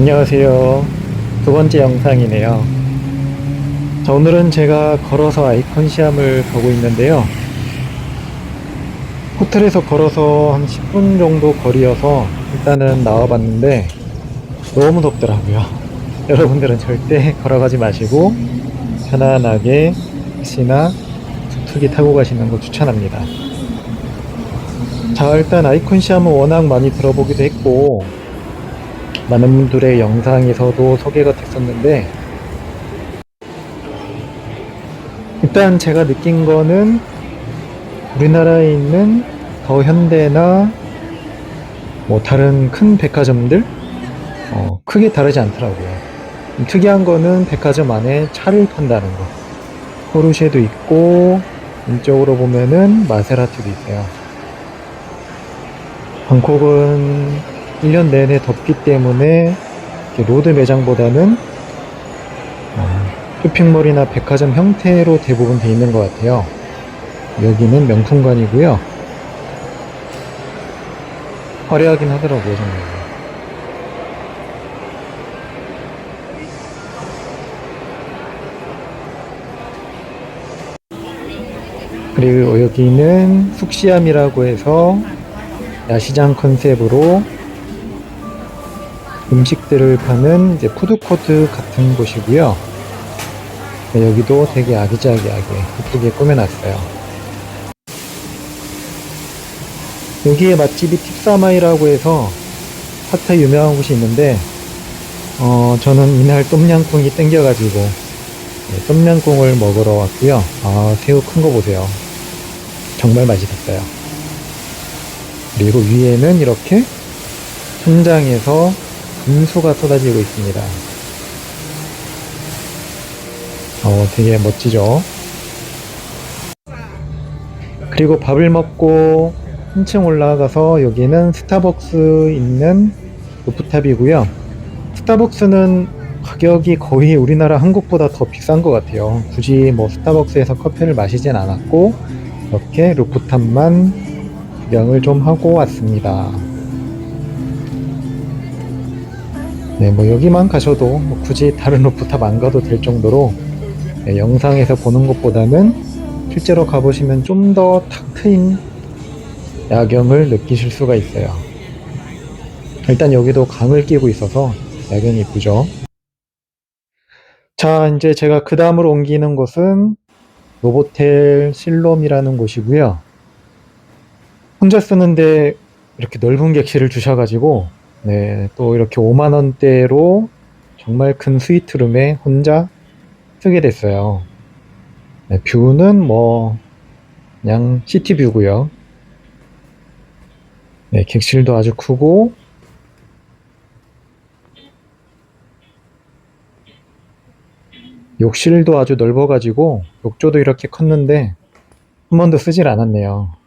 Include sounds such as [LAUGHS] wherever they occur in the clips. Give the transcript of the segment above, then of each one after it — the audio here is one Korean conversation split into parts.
안녕하세요. 두 번째 영상이네요. 자, 오늘은 제가 걸어서 아이콘 시암을 가고 있는데요. 호텔에서 걸어서 한 10분 정도 거리여서 일단은 나와봤는데 너무 덥더라고요. [LAUGHS] 여러분들은 절대 걸어가지 마시고 편안하게 택시나 툭툭이 타고 가시는 거 추천합니다. 자, 일단 아이콘 시암은 워낙 많이 들어보기도 했고 많은 분들의 영상에서도 소개가 됐었는데 일단 제가 느낀 거는 우리나라에 있는 더 현대나 뭐 다른 큰 백화점들 어, 크게 다르지 않더라고요. 좀 특이한 거는 백화점 안에 차를 판다는 거. 포르쉐도 있고 왼쪽으로 보면은 마세라티도 있어요. 방콕은 1년 내내 덥기 때문에 로드 매장보다는 어, 쇼핑몰이나 백화점 형태로 대부분 돼 있는 것 같아요. 여기는 명품관이고요. 화려하긴 하더라고요, 정말. 그리고 여기는 숙시암이라고 해서 야시장 컨셉으로 음식들을 파는 이제 푸드코트 같은 곳이고요. 네, 여기도 되게 아기자기하게 예쁘게 꾸며놨어요. 여기에 맛집이 팁사마이라고 해서 파타 유명한 곳이 있는데 어, 저는 이날 똠양꿍이 땡겨가지고 네, 똠양꿍을 먹으러 왔고요. 아, 새우 큰 거 보세요. 정말 맛있었어요. 그리고 위에는 이렇게 천장에서 금수가 쏟아지고 있습니다. 어, 되게 멋지죠? 그리고 밥을 먹고 한층 올라가서 여기는 스타벅스 있는 루프탑이고요. 스타벅스는 가격이 거의 우리나라 한국보다 더 비싼 것 같아요. 굳이 뭐 스타벅스에서 커피를 마시진 않았고, 이렇게 루프탑만 구경을 좀 하고 왔습니다. 네, 뭐 여기만 가셔도 뭐 굳이 다른 루프탑 안 가도 될 정도로 네, 영상에서 보는 것보다는 실제로 가보시면 좀 더 탁 트인 야경을 느끼실 수가 있어요. 일단 여기도 강을 끼고 있어서 야경이 이쁘죠. 자, 이제 제가 그 다음으로 옮기는 곳은 노보텔 실롬이라는 곳이고요. 혼자 쓰는데 이렇게 넓은 객실을 주셔가지고 네, 또 이렇게 5만 원대로 정말 큰 스위트룸에 혼자 쓰게 됐어요. 네, 뷰는 뭐 그냥 시티 뷰고요. 네, 객실도 아주 크고 욕실도 아주 넓어가지고 욕조도 이렇게 컸는데 한 번도 쓰질 않았네요.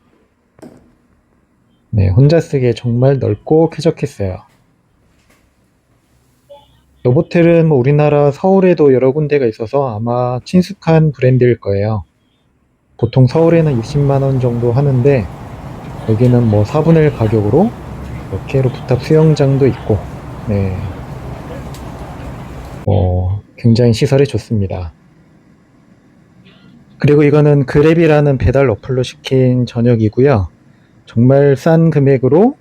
네, 혼자 쓰기에 정말 넓고 쾌적했어요. 노보텔은 뭐 우리나라 서울에도 여러 군데가 있어서 아마 친숙한 브랜드일 거예요. 보통 서울에는 60만원 정도 하는데 여기는 뭐 4분의 1 가격으로 이렇게 루프탑 수영장도 있고 네. 어, 굉장히 시설이 좋습니다. 그리고 이거는 그랩이라는 배달 어플로 시킨 저녁이고요. 정말 싼 금액으로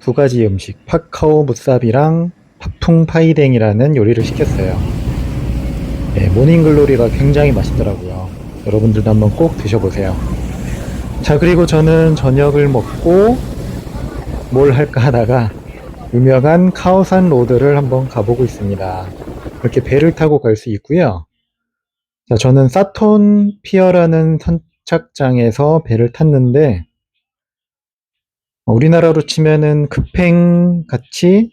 두 가지 음식, 파카오 무사비랑 팥풍 파이댕이라는 요리를 시켰어요. 네, 모닝글로리가 굉장히 맛있더라고요. 여러분들도 한번 꼭 드셔보세요. 자, 그리고 저는 저녁을 먹고 뭘 할까 하다가 유명한 카오산 로드를 한번 가보고 있습니다. 이렇게 배를 타고 갈 수 있고요. 자, 저는 사톤 피어라는 선착장에서 배를 탔는데 어, 우리나라로 치면은 급행 같이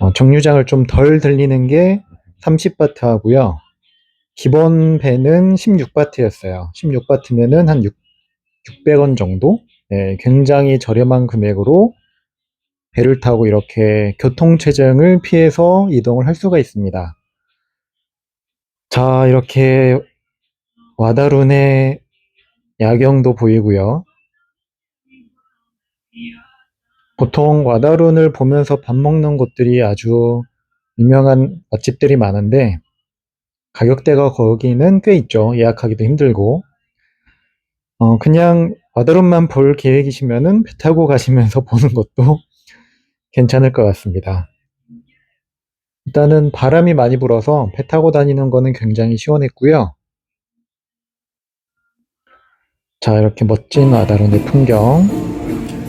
어, 정류장을 좀 덜 들리는 게 30바트 하고요. 기본 배는 16바트였어요. 16바트면은 한 6, 600원 정도? 네, 굉장히 저렴한 금액으로 배를 타고 이렇게 교통체증을 피해서 이동을 할 수가 있습니다. 자, 이렇게 와다룬의 야경도 보이고요. 보통 와다룬을 보면서 밥 먹는 곳들이 아주 유명한 맛집들이 많은데 가격대가 거기는 꽤 있죠. 예약하기도 힘들고. 어, 그냥 와다룬만 볼 계획이시면은 배 타고 가시면서 [LAUGHS] 보는 것도 괜찮을 것 같습니다. 일단은 바람이 많이 불어서 배 타고 다니는 거는 굉장히 시원했고요. 자, 이렇게 멋진 와다룬의 풍경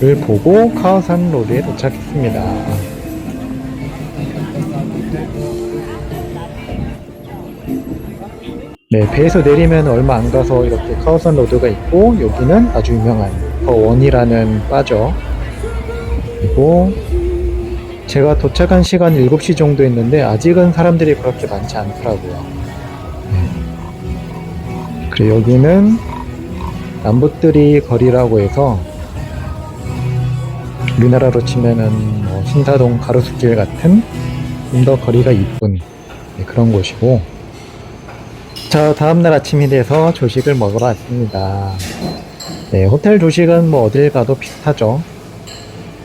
을 보고 카오산 로드에 도착했습니다. 네, 배에서 내리면 얼마 안 가서 이렇게 카오산 로드가 있고 여기는 아주 유명한 더 원이라는 바죠. 그리고 제가 도착한 시간 7시 정도 했는데 아직은 사람들이 그렇게 많지 않더라고요. 네. 그리고 여기는 남붓들이 거리라고 해서 우리나라로 치면은 뭐 신사동 가로수길 같은 좀 더 거리가 이쁜 네, 그런 곳이고. 자 다음날 아침이 돼서 조식을 먹으러 왔습니다. 네 호텔 조식은 뭐 어딜 가도 비슷하죠.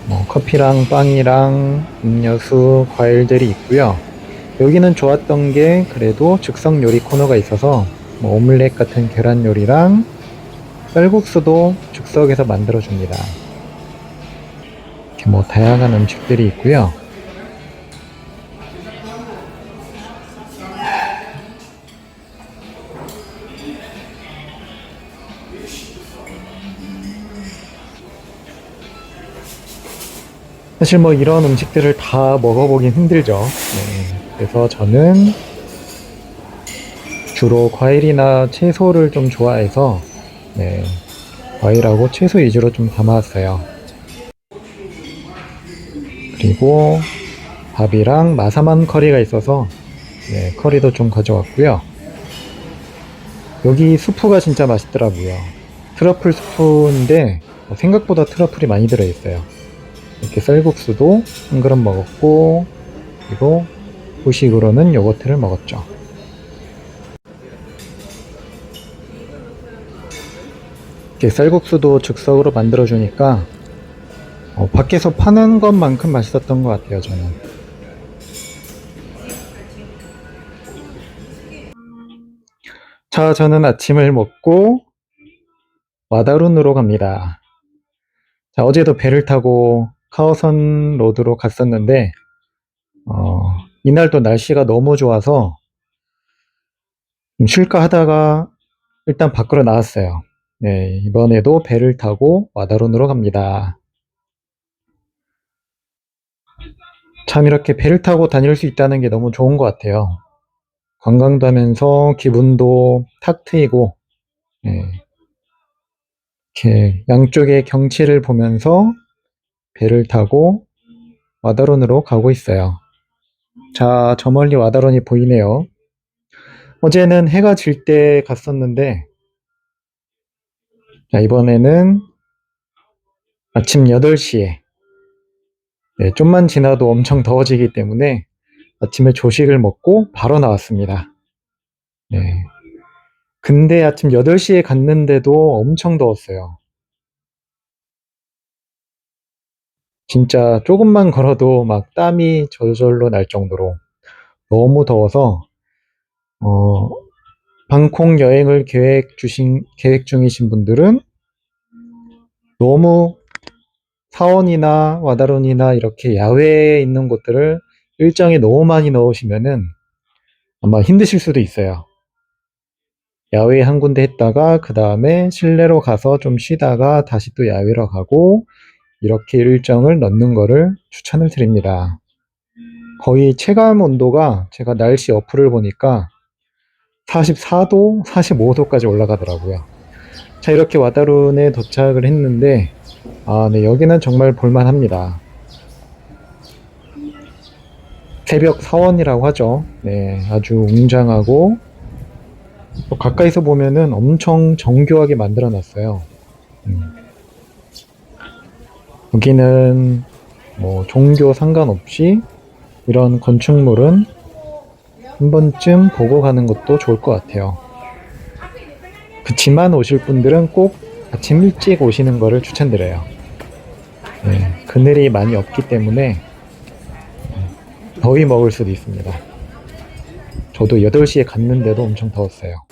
뭐 커피랑 빵이랑 음료수 과일들이 있고요. 여기는 좋았던 게 그래도 즉석 요리 코너가 있어서 뭐 오믈렛 같은 계란 요리랑 쌀국수도 즉석에서 만들어 줍니다 이렇게 뭐 다양한 음식들이 있고요 사실 뭐 이런 음식들을 다 먹어보긴 힘들죠. 네, 그래서 저는 주로 과일이나 채소를 좀 좋아해서 네, 과일하고 채소 위주로 좀 담아왔어요. 그리고 밥이랑 마사만 커리가 있어서 네, 커리도 좀 가져왔고요. 여기 수프가 진짜 맛있더라고요. 트러플 수프인데 생각보다 트러플이 많이 들어있어요. 이렇게 쌀국수도 한 그릇 먹었고 그리고 후식으로는 요거트를 먹었죠. 이렇게 쌀국수도 즉석으로 만들어 주니까 어, 밖에서 파는 것만큼 맛있었던 것 같아요 저는. 자 저는 아침을 먹고 와다룬으로 갑니다. 자, 어제도 배를 타고 카오선 로드로 갔었는데, 어, 이날도 날씨가 너무 좋아서 좀 쉴까 하다가 일단 밖으로 나왔어요. 네, 이번에도 배를 타고 와다룬으로 갑니다. 참 이렇게 배를 타고 다닐 수 있다는 게 너무 좋은 것 같아요. 관광도 하면서 기분도 탁 트이고, 네, 이렇게 양쪽의 경치를 보면서 배를 타고 와다론으로 가고 있어요. 자, 저 멀리 와다론이 보이네요. 어제는 해가 질 때 갔었는데, 자, 이번에는 아침 8시에, 네, 좀만 지나도 엄청 더워지기 때문에 아침에 조식을 먹고 바로 나왔습니다. 네. 근데 아침 8시에 갔는데도 엄청 더웠어요. 진짜 조금만 걸어도 막 땀이 절절로 날 정도로 너무 더워서 어, 방콕 여행을 계획 주신 계획 중이신 분들은 너무 사원이나 와다론이나 이렇게 야외에 있는 곳들을 일정에 너무 많이 넣으시면은 아마 힘드실 수도 있어요. 야외 한 군데 했다가 그 다음에 실내로 가서 좀 쉬다가 다시 또 야외로 가고 이렇게 일정을 넣는 거를 추천을 드립니다. 거의 체감 온도가 제가 날씨 어플을 보니까 44도, 45도까지 올라가더라고요. 자, 이렇게 와다룬에 도착을 했는데, 아, 네, 여기는 정말 볼만합니다. 새벽 사원이라고 하죠. 네, 아주 웅장하고, 또 가까이서 보면은 엄청 정교하게 만들어 놨어요. 음. 여기는 뭐 종교 상관없이 이런 건축물은 한 번쯤 보고 가는 것도 좋을 것 같아요. 그치만 오실 분들은 꼭 아침 일찍 오시는 거를 추천드려요. 네. 그늘이 많이 없기 때문에 더위 먹을 수도 있습니다. 저도 8시에 갔는데도 엄청 더웠어요.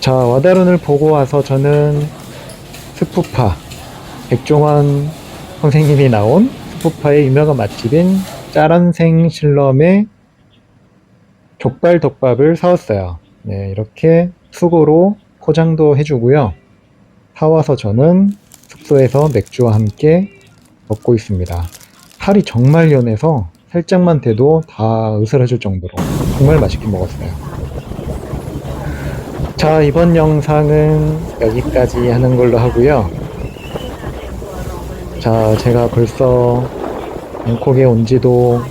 자, 와다룬을 보고 와서 저는 스푸파, 백종원 선생님이 나온 스푸파의 유명한 맛집인 짜란생 실럼의 족발 덮밥을 사왔어요. 네, 이렇게 수고로 포장도 해주고요. 사와서 저는 숙소에서 맥주와 함께 먹고 있습니다. 살이 정말 연해서 살짝만 돼도 다 으스러질 정도로 정말 맛있게 먹었어요. 자, 이번 영상은 여기까지 하는 걸로 하고요. 자, 제가 벌써 방콕에 온 지도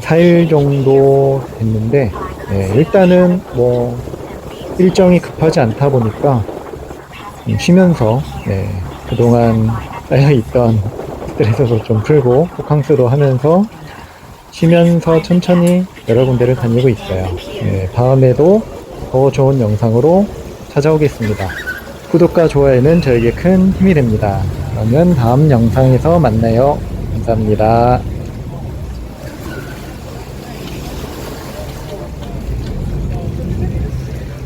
4일 정도 됐는데, 네, 일단은 뭐, 일정이 급하지 않다 보니까 좀 쉬면서, 네, 그동안 쌓여있던 스트레스도 좀 풀고, 호캉스도 하면서, 쉬면서 천천히 여러 군데를 다니고 있어요. 네, 다음에도 더 좋은 영상으로 찾아오겠습니다. 구독과 좋아요는 저에게 큰 힘이 됩니다. 그러면 다음 영상에서 만나요. 감사합니다.